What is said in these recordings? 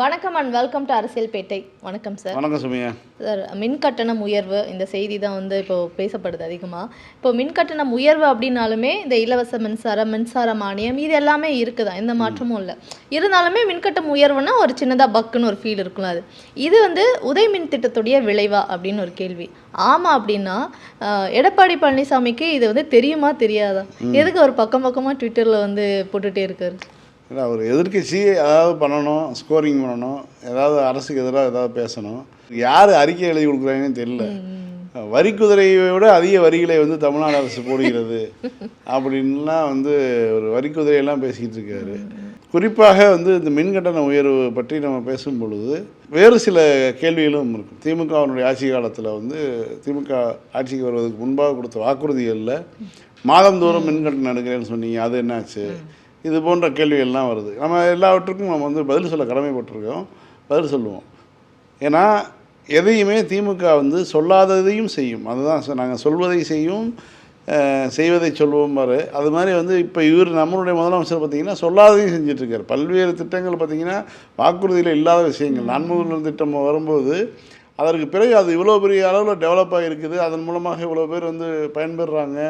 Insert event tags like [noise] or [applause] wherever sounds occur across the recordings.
வணக்கம் and welcome to அரசியல் பேட்டை வணக்கம் சார் வணக்கம் சுமையா. சார் மின் கட்டணம் உயர்வு இந்த செய்தி தான் வந்து இப்போ பேசப்படுது அதிகமாக இப்போ மின் கட்டணம் உயர்வு அப்படின்னாலுமே இந்த இலவச மின்சாரம் மின்சார மானியம் இது எல்லாமே இருக்குதா எந்த மாற்றமும் இல்லை. இருந்தாலுமே மின்கட்டணம் உயர்வுனா ஒரு சின்னதாக பக்குன்னு ஒரு ஃபீல் இருக்கும்ல அது. இது வந்து உதய் மின் திட்டத்துடைய விளைவா அப்படின்னு ஒரு கேள்வி. ஆமாம் அப்படின்னா எடப்பாடி பழனிசாமிக்கு இது வந்து தெரியுமா தெரியாதா? எதுக்கு அவர் பக்கம் பக்கமாக ட்விட்டரில் வந்து போட்டுட்டே இருக்காரு? இல்லை அவர் எதிர்க்கட்சி ஏதாவது பண்ணணும் ஸ்கோரிங் பண்ணணும் ஏதாவது அரசுக்கு எதிராக ஏதாவது பேசணும். யார் அறிக்கை எழுதி கொடுக்குறாங்கன்னு தெரியல. வரி குதிரையை விட அதிக வரிகளை வந்து தமிழ்நாடு அரசு போடுகிறது அப்படின்லாம் வந்து ஒரு வரி குதிரையெல்லாம் பேசிக்கிட்டு இருக்காரு. குறிப்பாக வந்து இந்த மின் கட்டண உயர்வு பற்றி நம்ம பேசும் பொழுது வேறு சில கேள்விகளும் இருக்கும். திமுகவினுடைய ஆட்சி காலத்தில் வந்து திமுக ஆட்சிக்கு வருவதற்கு முன்பாக கொடுத்த வாக்குறுதிகளில் மாதந்தோறும் மின் கட்டணம் எடுக்கிறேன்னு சொன்னீங்க அது என்னாச்சு? இது போன்ற கேள்விகள்லாம் வருது. நம்ம எல்லாவற்றுக்கும் நம்ம வந்து பதில் சொல்ல கடமைப்பட்டிருக்கோம். பதில் சொல்லுவோம். ஏன்னா எதையுமே திமுக வந்து சொல்லாததையும் செய்யும். அதுதான் நாங்கள் சொல்வதை செய்யும் செய்வதை சொல்வோம் பாரு. அது மாதிரி வந்து இப்போ இவர் நம்மளுடைய முதலமைச்சர் பார்த்தீங்கன்னா சொல்லாததையும் செஞ்சிட்ருக்கார். பல்வேறு திட்டங்கள் பார்த்தீங்கன்னா வாக்குறுதியில் இல்லாத விஷயங்கள். நான்முதல் திட்டம் வரும்போது அதற்கு பிறகு அது இவ்வளோ பெரிய அளவில் டெவலப் ஆகிருக்குது அதன் மூலமாக இவ்வளோ பேர் வந்து பயன்பெறுறாங்க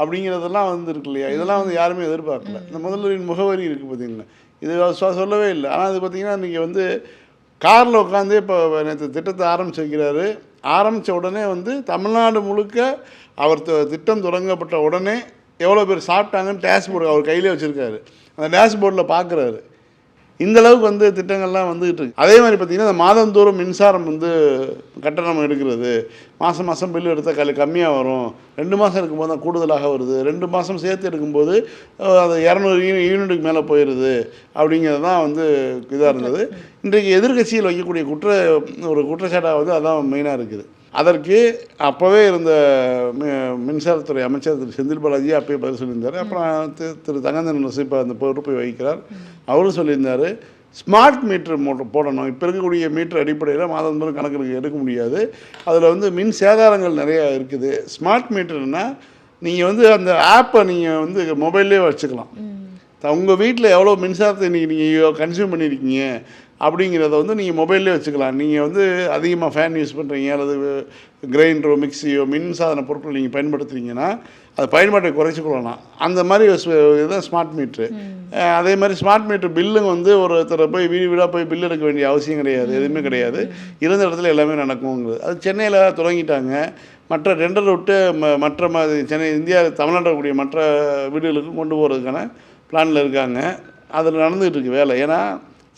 அப்படிங்கிறதெல்லாம் வந்துருக்கு இல்லையா? இதெல்லாம் வந்து யாருமே எதிர்பார்க்கல. இந்த முதல்வரின் முகவரி இருக்குது பார்த்தீங்களா? இது சொல்லவே இல்லை. ஆனால் அது பார்த்தீங்கன்னா நீங்கள் வந்து காரில் உட்காந்து இப்போ நேற்று திட்டத்தை ஆரம்பிச்சிருக்கிறாரு ஆரம்பித்த உடனே வந்து தமிழ்நாடு முழுக்க அவர் திட்டம் தொடங்கப்பட்ட உடனே எவ்வளோ பேர் சாப்பிட்டாங்கன்னு டேஷ்போர்டு அவர் கையிலே வச்சுருக்காரு. அந்த டேஷ்போர்டில் பார்க்குறாரு இந்த அளவுக்கு வந்து திட்டங்கள்லாம் வந்துகிட்டு இருக்கு. அதே மாதிரி பார்த்தீங்கன்னா இந்த மாதந்தோறும் மின்சாரம் வந்து கட்டணம் எடுக்கிறது. மாதம் மாதம் பில்லு எடுத்தால் கல் கம்மியாக வரும். ரெண்டு மாதம் இருக்கும்போது தான் கூடுதலாக வருது. ரெண்டு மாதம் சேர்த்து எடுக்கும்போது அது இரநூறு யூனிட்டுக்கு மேலே போயிடுது அப்படிங்கிறது தான் வந்து இதாக இருந்தது. இன்றைக்கு எதிர்க்கட்சியில் வைக்கக்கூடிய குற்ற ஒரு குற்றச்சாட்டாக வந்து அதான் மெயினாக இருக்குது. அதற்கு அப்போவே இருந்த மின்சாரத்துறை அமைச்சர் திரு செந்தில் பாலாஜி அப்பயே பதில் சொல்லியிருந்தார். அப்புறம் திரு தங்கந்தன் இப்போ அந்த பொறுப்பை வகிக்கிறார். அவரும் சொல்லியிருந்தார் ஸ்மார்ட் மீட்டர் மோட்டர் போடணும். இப்போ இருக்கக்கூடிய மீட்டர் அடிப்படையில் மாதந்தோறும் கணக்கு எடுக்க முடியாது. அதில் வந்து மின் சேதாரங்கள் நிறையா இருக்குது. ஸ்மார்ட் மீட்டர்னா நீங்கள் வந்து அந்த ஆப்பை நீங்கள் வந்து மொபைல்லே வச்சுக்கலாம். உங்கள் வீட்டில் எவ்வளோ மின்சாரத்தை இன்றைக்கி நீங்கள் கன்சியூம் பண்ணியிருக்கீங்க அப்படிங்கிறத வந்து நீங்கள் மொபைல்லே வச்சுக்கலாம். நீங்கள் வந்து அதிகமாக ஃபேன் யூஸ் பண்ணுறீங்க அல்லது கிரைண்டரோ மிக்ஸியோ மின்சாதன பொருட்கள் நீங்கள் பயன்படுத்துறீங்கன்னா அது பயன்பாட்டை குறைச்சி கொள்ளலாம். அந்த மாதிரி இதுதான் ஸ்மார்ட் மீட்ரு அதே மாதிரி ஸ்மார்ட் மீட்ரு பில்லுங்க வந்து ஒருத்தரை போய் வீடு வீடாக போய் பில் எடுக்க வேண்டிய அவசியம் கிடையாது எதுவுமே கிடையாது. இருந்த இடத்துல எல்லாமே நடக்குங்கிறது அது சென்னையில் தொடங்கிட்டாங்க. மற்ற டெண்டர் விட்டு ம மற்ற ம சென்னை இந்தியா தமிழ்நாட்டில் இருக்கக்கூடிய மற்ற வீடுகளுக்கும் கொண்டு போகிறதுக்கான பிளானில் இருக்காங்க. அதில் நடந்துகிட்டு இருக்கு வேலை. ஏன்னா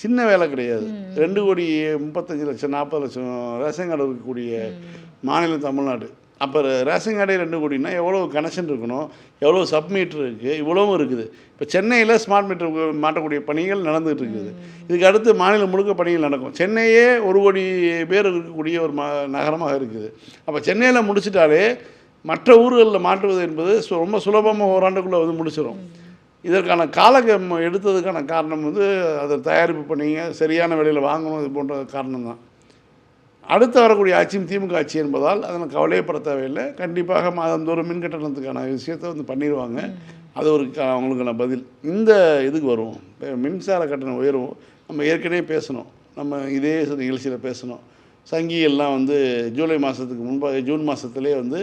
சின்ன வேலை கிடையாது. ரெண்டு கோடி முப்பத்தஞ்சு லட்சம் நாற்பது லட்சம் ரேஷன் கார்டு இருக்கக்கூடிய மாநிலம் தமிழ்நாடு. அப்போ ரேஷன் கார்டே ரெண்டு கோடினா எவ்வளோ கனெக்ஷன் இருக்கணும்? எவ்வளோ சப்மீட்டர் இருக்குது இவ்வளவும் இருக்குது. இப்போ சென்னையில் ஸ்மார்ட் மீட்டர் மாட்டக்கூடிய பணிகள் நடந்துகிட்டு இருக்குது. இதுக்கு அடுத்து மாநிலம் முழுக்க பணிகள் நடக்கும். சென்னையே ஒரு கோடி பேர் இருக்கக்கூடிய ஒரு ம நகரமாக இருக்குது. அப்போ சென்னையில் முடிச்சிட்டாலே மற்ற ஊர்களில் மாற்றுவது என்பது ரொம்ப சுலபமாக ஓராண்டுக்குள்ளே வந்து முடிச்சிடும் இதற்கான காலகம் எடுத்ததுக்கான காரணம் வந்து அதை தயாரிப்பு பண்ணிங்க சரியான விலையில் வாங்கணும் இது போன்ற காரணம் தான் அடுத்து வரக்கூடிய ஆட்சியும் திமுக ஆட்சி என்பதால் அதில் கவலையப்பட தேவையில்லை. கண்டிப்பாக மாதந்தோறும் மின் கட்டணத்துக்கான விஷயத்தை வந்து பண்ணிடுவாங்க. அது ஒரு அவங்களுக்கான பதில். இந்த இதுக்கு வருவோம். மின்சார கட்டணம் உயர்வும். நம்ம ஏற்கனவே பேசணும். நம்ம இதே நிகழ்ச்சியில் பேசணும். சங்கிகள்லாம் வந்து ஜூலை மாதத்துக்கு முன்பாக ஜூன் மாதத்துலேயே வந்து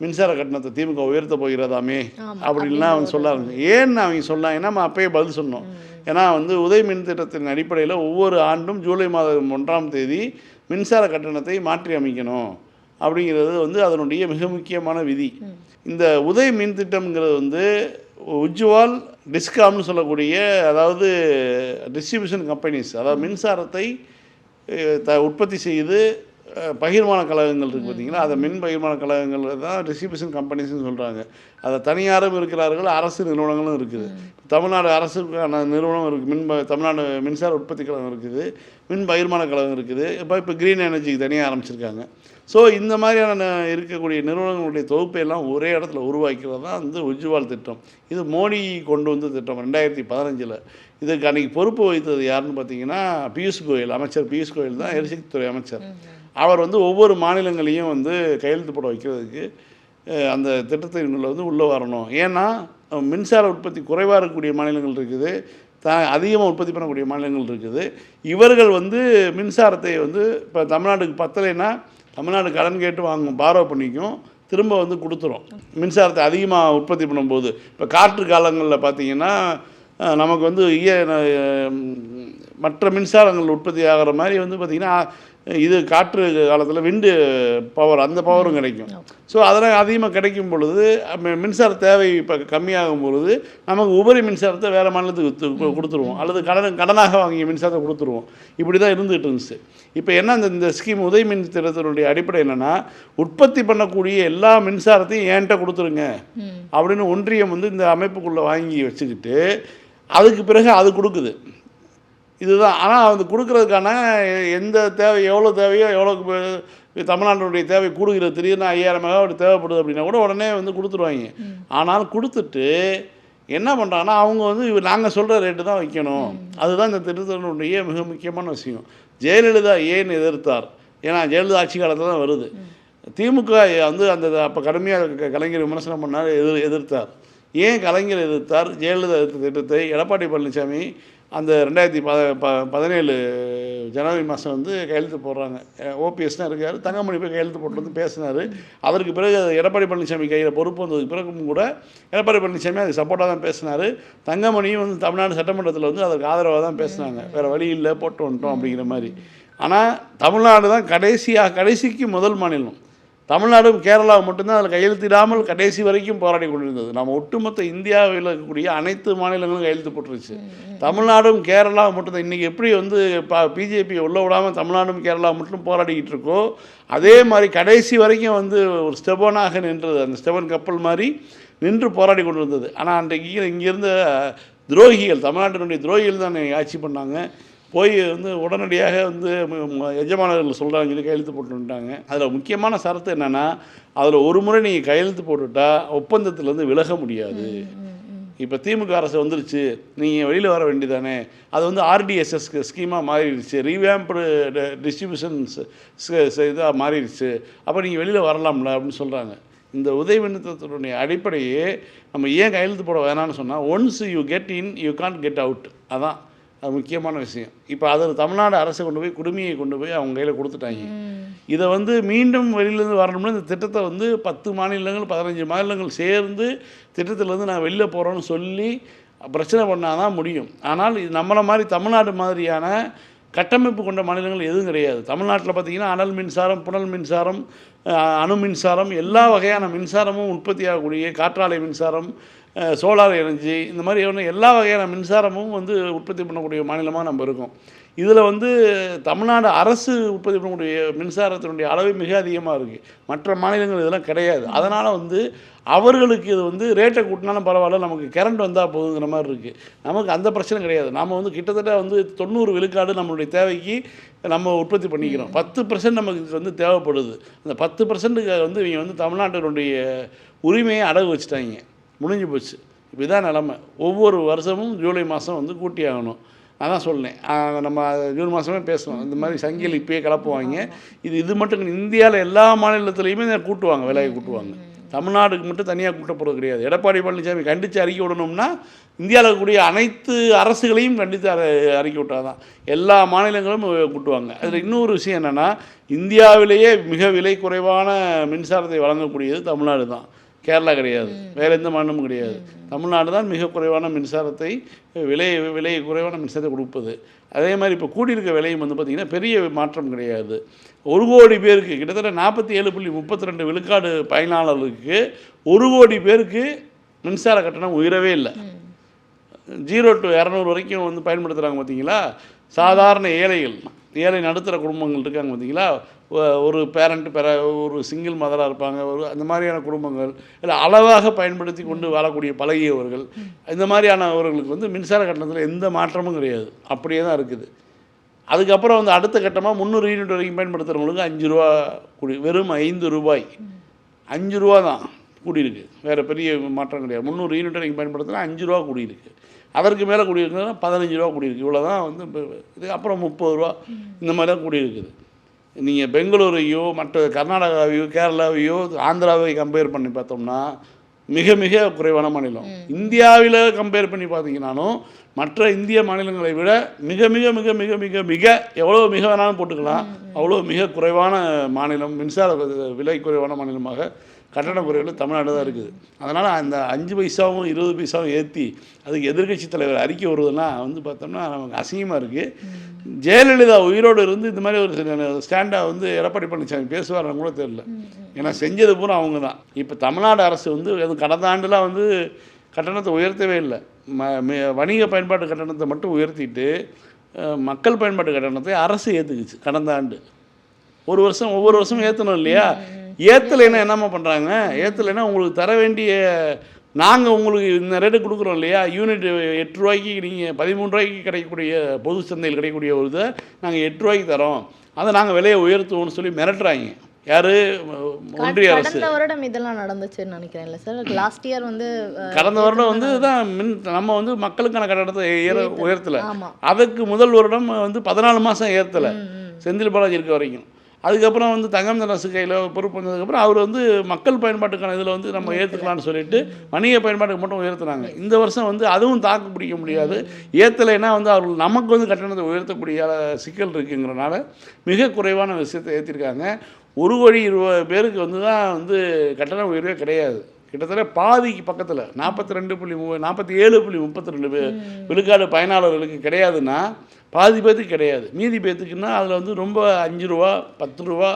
மின்சார கட்டணத்தை திமுக உயர்த்த போகிறதாமே அப்படின்லாம் அவங்க சொல்ல ஆரம்பிச்சு ஏன்னு அவங்க சொன்னாங்கன்னா நம்ம அப்பயே பதில் சொன்னோம். ஏன்னா வந்து உதய் மின் திட்டத்தின் அடிப்படையில் ஒவ்வொரு ஆண்டும் ஜூலை மாதம் ஒன்றாம் தேதி மின்சார கட்டணத்தை மாற்றி அமைக்கணும் அப்படிங்கிறது வந்து அதனுடைய மிக முக்கியமான விதி. இந்த உதய் மின் திட்டம்ங்கிறது வந்து உஜ்வால் டிஸ்காம்னு சொல்லக்கூடிய அதாவது டிஸ்ட்ரிபியூஷன் கம்பெனிஸ் அதாவது மின்சாரத்தை த உற்பத்தி செய்து பகிர்மான கழகங்கள் இருக்குது பார்த்திங்கன்னா அதை மின் பகிர்மான கழகங்கள் தான் டிஸ்ட்ரிபியூஷன் கம்பெனிஸ்னு சொல்கிறாங்க அதை தனியாரும் இருக்கிறார்கள் அரசு நிறுவனங்களும் இருக்குது. தமிழ்நாடு அரசுக்கான நிறுவனம் இருக்குது மின் ப- தமிழ்நாடு மின்சார உற்பத்தி கழகம் இருக்குது மின் பகிர்மான கழகம் இருக்குது. இப்போ இப்போ க்ரீன் எனர்ஜிக்கு தனியாக ஆரம்பிச்சிருக்காங்க. ஸோ இந்த மாதிரியான இருக்கக்கூடிய நிறுவனங்களுடைய தொகுப்பை எல்லாம் ஒரே இடத்துல உருவாக்கிறது தான் வந்து உஜ்வால் திட்டம். இது மோடி கொண்டு வந்த திட்டம் ரெண்டாயிரத்தி பதினஞ்சில். இதுக்கு அன்றைக்கி பொறுப்பு வகித்தது யாருன்னு பார்த்தீங்கன்னா பியூஷ் கோயல் அமைச்சர் பியூஷ் கோயல் தான் எரிசக்தித்துறை அமைச்சர். அவர் வந்து ஒவ்வொரு மாநிலங்களையும் வந்து கையெழுத்து போட வைக்கிறதுக்கு அந்த திட்டத்தினுள்ள வந்து உள்ளே வரணும். ஏன்னா மின்சார உற்பத்தி குறைவாக இருக்கக்கூடிய மாநிலங்கள் இருக்குது. த அதிகமாக உற்பத்தி பண்ணக்கூடிய மாநிலங்கள் இருக்குது. இவர்கள் வந்து மின்சாரத்தை வந்து இப்போ தமிழ்நாட்டுக்கு பத்தலைன்னா தமிழ்நாடு கடன் கேட்டு வாங்கும் பாரோ பண்ணிக்கும் திரும்ப வந்து கொடுத்துரும். மின்சாரத்தை அதிகமாக உற்பத்தி பண்ணும்போது. இப்போ காற்று காலங்களில் பார்த்தீங்கன்னா நமக்கு வந்து இய மற்ற மின்சாரங்கள் உற்பத்தி ஆகிற மாதிரி வந்து பார்த்திங்கன்னா இது காற்று காலத்தில் விண்டு பவர் அந்த பவரும் கிடைக்கும். ஸோ அதெல்லாம் அதிகமாக கிடைக்கும் பொழுது மின்சார தேவை இப்போ கம்மியாகும் பொழுது நமக்கு உபரி மின்சாரத்தை வேறு மாநிலத்துக்கு கொடுத்துருவோம். அல்லது கடன் கடனாக வாங்கிய மின்சாரத்தை கொடுத்துருவோம். இப்படி தான் இருந்துகிட்டு இருந்துச்சு. இப்போ என்ன இந்த இந்த ஸ்கீம் உதய மின் திட்டத்தினுடைய அடிப்படை என்னென்னா உற்பத்தி பண்ணக்கூடிய எல்லா மின்சாரத்தையும் என்கிட்ட கொடுத்துருங்க. அப்படின்னு ஒன்றியம் வந்து இந்த அமைப்புக்குள்ளே வாங்கி வச்சுக்கிட்டு அதுக்கு பிறகு அது கொடுக்குது. இதுதான். ஆனால் அது கொடுக்கறதுக்கான எந்த தேவை எவ்வளோ தேவையோ எவ்வளோ தமிழ்நாட்டினுடைய தேவை கூடுகிறது திடீர்னு ஐயாயிரம் மெகாவாட் தேவைப்படுது அப்படின்னா கூட உடனே வந்து கொடுத்துருவாங்க. ஆனால் கொடுத்துட்டு என்ன பண்ணுறாங்கன்னா அவங்க வந்து நாங்கள் சொல்கிற ரேட்டு தான் வைக்கணும். அதுதான் இந்த திருத்தனுடைய மிக முக்கியமான விஷயம். ஜெயலலிதா ஏன் எதிர்த்தார். ஏன்னா ஜெயலலிதா ஆட்சி காலத்தில் தான் வருது. திமுக வந்து அந்த அப்போ கடுமையாக கலைஞர் விமர்சனம் பண்ணார் எதிர் எதிர்த்தார். ஏன் கலைஞர் எதிர்த்தார்? ஜெயலலிதா எதிர்த்த திட்டத்தை எடப்பாடி பழனிசாமி அந்த ரெண்டாயிரத்தி ப ப பதினேழு ஜனவரி மாதம் வந்து கையெழுத்து போடுறாங்க. ஓபிஎஸ் தான் இருக்கார். தங்கமணி போய் கையெழுத்து போட்டு வந்து பேசினார். அதற்கு பிறகு எடப்பாடி பழனிசாமி கையில் பொறுப்பு வந்ததுக்கு பிறகும் கூட எடப்பாடி பழனிசாமி அதுக்கு சப்போர்ட்டாக தான் பேசினார். தங்கமணியும் வந்து தமிழ்நாடு சட்டமன்றத்தில் வந்து அதற்கு ஆதரவாக தான் பேசினாங்க. வேறு வழி இல்லை போட்டு வந்துட்டோம் அப்படிங்கிற மாதிரி. ஆனால் தமிழ்நாடு தான் கடைசியாக கடைசிக்கு முதல் மாநிலம். தமிழ்நாடும் கேரளாவும் மட்டும்தான் அதில் கையெழுத்திடாமல் கடைசி வரைக்கும் போராடி கொண்டிருந்தது. நம்ம ஒட்டுமொத்த இந்தியாவில் இருக்கக்கூடிய அனைத்து மாநிலங்களும் கையெழுத்து போட்டுருச்சு. தமிழ்நாடும் கேரளாவும் மட்டும்தான். இன்றைக்கி எப்படி வந்து ப பிஜேபி உள்ள விடாமல் தமிழ்நாடும் கேரளா மட்டும் போராடிக்கிட்டு இருக்கோ அதே மாதிரி கடைசி வரைக்கும் வந்து ஒரு ஸ்டெபனாக நின்றது அந்த ஸ்டெபன் கப்பல் மாதிரி நின்று போராடி கொண்டு இருந்தது ஆனால் அன்றைக்கு இங்கேருந்த துரோகிகள் தமிழ்நாட்டினுடைய துரோகிகள் தான் ஆட்சி பண்ணாங்க. போய் வந்து உடனடியாக வந்து எஜமானர்கள் சொல்கிறாங்க சொல்லி கையெழுத்து போட்டு வந்துட்டாங்க. அதில் முக்கியமான சரத்து என்னென்னா அதில் ஒரு முறை நீங்கள் கையெழுத்து போட்டுட்டா ஒப்பந்தத்திலேருந்து விலக முடியாது. இப்போ திமுக அரசு வந்துருச்சு நீங்கள் வெளியில் வர வேண்டியதானே? அது வந்து ஆர்டிஎஸ்எஸ் ஸ்கீமாக மாறிடுச்சு ரீவேம்ப்டு டிஸ்ட்ரிபியூஷன்ஸ் இதாக மாறிடுச்சு. அப்போ நீங்கள் வெளியில் வரலாம்ல அப்படின்னு சொல்கிறாங்க இந்த உதவி அடிப்படையே நம்ம ஏன் கையெழுத்து போட வேணாம்னு சொன்னால் once you get in you can't get out அதான். அது முக்கியமான விஷயம். இப்போ அதில் தமிழ்நாடு அரசு கொண்டு போய் குடுமையை கொண்டு போய் அவங்க கையில் கொடுத்துட்டாங்க. இதை வந்து மீண்டும் வெளியிலேருந்து வரணும்னா இந்த திட்டத்தை வந்து பத்து மாநிலங்கள் பதினஞ்சு மாநிலங்கள் சேர்ந்து திட்டத்திலேருந்து நான் வெளில போகிறோன்னு சொல்லி பிரச்சனை பண்ணால் தான் முடியும். ஆனால் இது நம்மளை மாதிரி தமிழ்நாடு மாதிரியான கட்டமைப்பு கொண்ட மாநிலங்கள் எதுவும் கிடையாது. தமிழ்நாட்டில் பார்த்தீங்கன்னா அனல் மின்சாரம் புனல் மின்சாரம் அணு மின்சாரம் எல்லா வகையான மின்சாரமும் உற்பத்தி ஆகக்கூடிய காற்றாலை மின்சாரம் சோலார் எனர்ஜி இந்த மாதிரி ஒன்று எல்லா வகையான மின்சாரமும் வந்து உற்பத்தி பண்ணக்கூடிய மாநிலமாக நம்ம இருக்கோம். இதில் வந்து தமிழ்நாடு அரசு உற்பத்தி பண்ணக்கூடிய மின்சாரத்தினுடைய அளவு மிக அதிகமாக இருக்குது மற்ற மாநிலங்கள் இதெல்லாம் கிடையாது. அதனால் வந்து அவர்களுக்கு இது வந்து ரேட்டை கூட்டினாலும் பரவாயில்ல நமக்கு கரண்ட் வந்தால் போதுங்கிற மாதிரி இருக்குது நமக்கு அந்த பிரச்சனை கிடையாது. நம்ம வந்து கிட்டத்தட்ட வந்து தொண்ணூறு விழுக்காடு நம்மளுடைய தேவைக்கு நம்ம உற்பத்தி பண்ணிக்கிறோம். பத்து பர்சன்ட் நமக்கு இது வந்து தேவைப்படுது. அந்த பத்து பர்சன்ட்டுக்கு வந்து இவங்க வந்து தமிழ்நாட்டினுடைய உரிமையை அடகு வச்சுட்டாங்க. முடிஞ்சு போச்சு. இப்போ இதான் நிலமை. ஒவ்வொரு வருஷமும் ஜூலை மாதம் வந்து கூட்டி ஆகணும். அதான் சொன்னேன் நம்ம ஜூன் மாதமே பேசணும். இந்த மாதிரி சங்கிலி இப்பயே கலப்புவாங்க. இது இது மட்டும் இந்தியாவில் எல்லா மாநிலத்துலேயுமே கூட்டுவாங்க விலையை கூட்டுவாங்க. தமிழ்நாடுக்கு மட்டும் தனியாக கூட்டப்படுறது கிடையாது. எடப்பாடி பழனிசாமி கண்டித்து அறிக்கை விடணும்னா இந்தியாவில் இருக்கக்கூடிய அனைத்து அரசுகளையும் கண்டித்து அறி- விட்டால் விட்டாதான். எல்லா மாநிலங்களும் கூட்டுவாங்க. அதில் இன்னொரு விஷயம் என்னென்னா இந்தியாவிலேயே மிக விலை குறைவான மின்சாரத்தை வழங்கக்கூடியது தமிழ்நாடு தான். கேரளா கிடையாது. வேறு எந்த மாநிலமும் கிடையாது. தமிழ்நாடு தான் மிக குறைவான மின்சாரத்தை விலை விலை குறைவான மின்சாரத்தை கொடுப்பது. அதே மாதிரி இப்போ கூடியிருக்க விலையும் வந்து பார்த்திங்கன்னா பெரிய மாற்றம் கிடையாது. ஒரு கோடி பேருக்கு கிட்டத்தட்ட நாற்பத்தி ஏழு புள்ளி முப்பத்தி ரெண்டு விழுக்காடு பயனாளர்களுக்கு ஒரு கோடி பேருக்கு மின்சார கட்டணம் உயரவே இல்லை. ஜீரோ டு இரநூறு வரைக்கும் வந்து பயன்படுத்துகிறாங்க பார்த்தீங்களா சாதாரண ஏழைகள். ஏழை நடுத்தர குடும்பங்கள் இருக்காங்க பார்த்தீங்களா? ஒரு பேரண்ட் பெற ஒரு சிங்கிள் மதராக இருப்பாங்க ஒரு அந்த மாதிரியான குடும்பங்கள் இல்லை அளவாக பயன்படுத்தி கொண்டு வாழக்கூடிய பழகியவர்கள் இந்த மாதிரியானவர்களுக்கு வந்து மின்சார கட்டணத்தில் எந்த மாற்றமும் கிடையாது. அப்படியே தான் இருக்குது. அதுக்கப்புறம் வந்து அடுத்த கட்டமாக முந்நூறு யூனிட் வரைக்கும் பயன்படுத்துகிறவங்களுக்கு அஞ்சு ரூபா கூடி வெறும் ஐந்து ரூபாய். அஞ்சு ரூபா தான் கூடியிருக்கு. வேறு பெரிய மாற்றம் கிடையாது. முந்நூறு யூனிட் வரைக்கும் பயன்படுத்தினா அஞ்சு ரூபா கூடியிருக்கு. அதற்கு மேலே கூடியிருக்குன்னா பதினஞ்சு ரூபா கூடியிருக்கு. இவ்வளோ தான் வந்து இது அப்புறம் முப்பது ரூபா இந்த மாதிரி தான் கூடியிருக்குது. நீங்கள் பெங்களூரையோ மற்ற கர்நாடகாவையோ கேரளாவையோ ஆந்திராவை கம்பேர் பண்ணி பார்த்தோம்னா மிக மிக குறைவான மாநிலம். இந்தியாவில் கம்பேர் பண்ணி பார்த்தீங்கன்னாலும் மற்ற இந்திய மாநிலங்களை விட மிக மிக மிக மிக மிக மிக எவ்வளோ மிக வேணாலும் போட்டுக்கலாம். அவ்வளோ மிக குறைவான மாநிலம் மின்சார விலை குறைவான மாநிலமாக கட்டண குறைவில் தமிழ்நாடு தான் இருக்குது. அதனால் அந்த அஞ்சு பைசாவும் இருபது பைசாவும் ஏற்றி அதுக்கு எதிர்க்கட்சி தலைவர் அறிக்கை வருதுன்னா வந்து பார்த்தோம்னா நமக்கு அசிங்கமாக இருக்குது ஜெயலலிதா உயிரோடு இருந்து இந்த மாதிரி ஒரு ஸ்டாண்டாக வந்து எடப்பாடி பழனிசாமி பேசுவார்னு கூட தெரியல. ஏன்னா செஞ்சது பூரா அவங்க தான். இப்போ தமிழ்நாடு அரசு வந்து அது கடந்த ஆண்டுலாம் வந்து கட்டணத்தை உயர்த்தவே இல்லை. ம வணிக பயன்பாட்டு கட்டணத்தை மட்டும் உயர்த்திட்டு மக்கள் பயன்பாட்டு கட்டணத்தை அரசு ஏற்றுக்குச்சு கடந்த ஆண்டு. ஒரு வருஷம் ஒவ்வொரு வருஷமும் ஏற்றணும் இல்லையா? ஏற்றலைன்னா என்னம்மா பண்ணுறாங்க ஏற்றலைன்னா உங்களுக்கு தர வேண்டிய நாங்கள் உங்களுக்கு இந்த ரேட்டு கொடுக்குறோம் இல்லையா? யூனிட் எட்டு ரூபாய்க்கு நீங்கள் பதிமூணு ரூபாய்க்கு கிடைக்கக்கூடிய பொது சந்தையில் கிடைக்கக்கூடிய ஒரு இதை நாங்கள் எட்டு ரூபாய்க்கு தரோம். அதை நாங்கள் விலையை உயர்த்துவோம்னு சொல்லி மிரட்டுறாங்க. யார்? ஒன்றிய அரசு. கடந்த வருடம் இதெல்லாம் நடந்துச்சுன்னு நினைக்கிறேன்ல சார் லாஸ்ட் இயர் வந்து கடந்த வருடம் வந்து தான் மின் நம்ம வந்து மக்களுக்கான கட்டணத்தை ஏற உயர்த்தலை. அதுக்கு முதல் வருடம் வந்து பதினாலு மாதம் ஏற்றலை செந்தில் பாலாஜி இருக்க வரைக்கும். அதுக்கப்புறம் வந்து தங்கம் அரசு கையில் பொறுப்பு வந்ததுக்கப்புறம் அவர் வந்து மக்கள் பயன்பாட்டுக்கான இதில் வந்து நம்ம ஏற்றுக்கலாம்னு சொல்லிட்டு வணிக பயன்பாட்டுக்கு மட்டும் உயர்த்துனாங்க. இந்த வருஷம் வந்து அதுவும் தாக்கு பிடிக்க முடியாது. ஏற்றலைன்னா வந்து அவர்கள் நமக்கு வந்து கட்டணத்தை உயர்த்தக்கூடிய சிக்கல் இருக்குங்கிறனால மிக குறைவான விஷயத்தை ஏற்றிருக்காங்க ஒரு கோடி இருபது பேருக்கு வந்து தான் வந்து கட்டண உயர்வே கிடையாது. கிட்டத்தட்ட பாதிக்கு பக்கத்தில் நாற்பத்தி ரெண்டு புள்ளி மூ நாற்பத்தி ஏழு புள்ளி முப்பத்தி ரெண்டு விழுக்காடு பயனாளர்களுக்கு கிடையாதுன்னா பாதி பேத்துக்கு கிடையாது. மீதி பேத்துக்குன்னா அதில் வந்து ரொம்ப அஞ்சு ரூபா பத்து ரூபா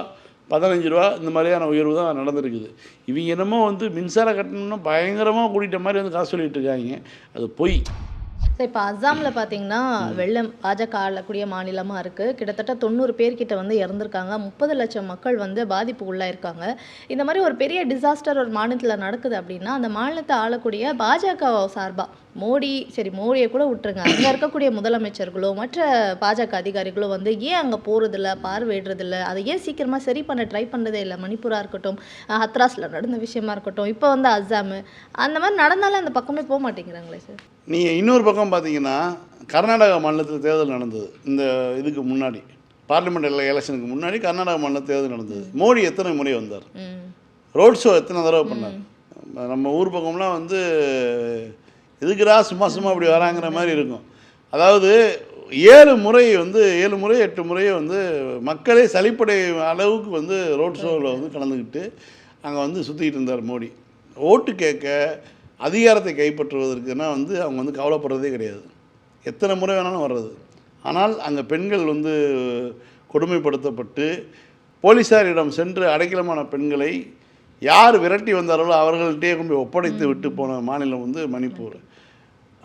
பதினஞ்சு ரூபா இந்த மாதிரியான உயர்வு தான் நடந்திருக்குது. இவங்க என்னமோ வந்து மின்சார கட்டணம்னா பயங்கரமாக கூட்டிட்ட மாதிரி வந்து காசு சொல்லிட்டு இருக்காங்க. அது பொய். சார் இப்போ அஸ்ஸாமில் பார்த்தீங்கன்னா வெள்ளம் பாஜக ஆளக்கூடிய மாநிலமாக இருக்குது கிட்டத்தட்ட தொண்ணூறு பேர்கிட்ட வந்து இறந்துருக்காங்க. முப்பது லட்சம் மக்கள் வந்து பாதிப்பு உள்ளாயிருக்காங்க இந்த மாதிரி ஒரு பெரிய டிசாஸ்டர் ஒரு மாநிலத்தில் நடக்குது அப்படின்னா அந்த மாநிலத்தை ஆளக்கூடிய பாஜக சார்பாக மோடி சரி மோடியை கூட விட்டுருங்க. அங்கே இருக்கக்கூடிய முதலமைச்சர்களோ மற்ற பாஜக அதிகாரிகளோ வந்து ஏன் அங்கே போகிறதில்ல பார்வையிடுறதில்ல? அதை ஏன் சீக்கிரமாக சரி பண்ண ட்ரை பண்ணுறதே இல்லை? மணிப்பூராக இருக்கட்டும் ஹத்ராஸில் நடந்த விஷயமா இருக்கட்டும் இப்போ வந்து அஸ்ஸாமு அந்த மாதிரி நடந்தாலும் அந்த பக்கமே போக மாட்டேங்கிறாங்களே சார். நீங்கள் இன்னொரு பக்கம் பார்த்தீங்கன்னா கர்நாடகா மாநிலத்தில் தேர்தல் நடந்தது இந்த இதுக்கு முன்னாடி. பார்லிமெண்ட் எலெக்ஷனுக்கு முன்னாடி கர்நாடகா மாநில தேர்தல் நடந்தது. மோடி எத்தனை முறை வந்தார்? ரோட் ஷோ எத்தனை தடவை பண்ணார்? நம்ம ஊர் பக்கம்லாம் வந்து எதுக்குடா சும்மா சும்மா அப்படி வராங்கிற மாதிரி இருக்கும். அதாவது ஏழு முறை வந்து ஏழு முறை எட்டு முறை வந்து மக்களே சலிப்படை அளவுக்கு வந்து ரோட் ஷோவில் வந்து கலந்துக்கிட்டு அங்கே வந்து சுற்றிக்கிட்டு இருந்தார் மோடி. ஓட்டு கேட்க அதிகாரத்தை கைப்பற்றுவதற்குன்னா வந்து அவங்க வந்து கவலைப்படுறதே கிடையாது. எத்தனை முறை வேணாலும் வர்றது. ஆனால் அங்கே பெண்கள் வந்து கொடுமைப்படுத்தப்பட்டு போலீஸாரிடம் சென்று அடைக்கலமான பெண்களை யார் விரட்டி வந்தார்களோ அவர்கள்ட்டே கொண்டு ஒப்படைத்து விட்டு போன மாநிலம் வந்து மணிப்பூர்.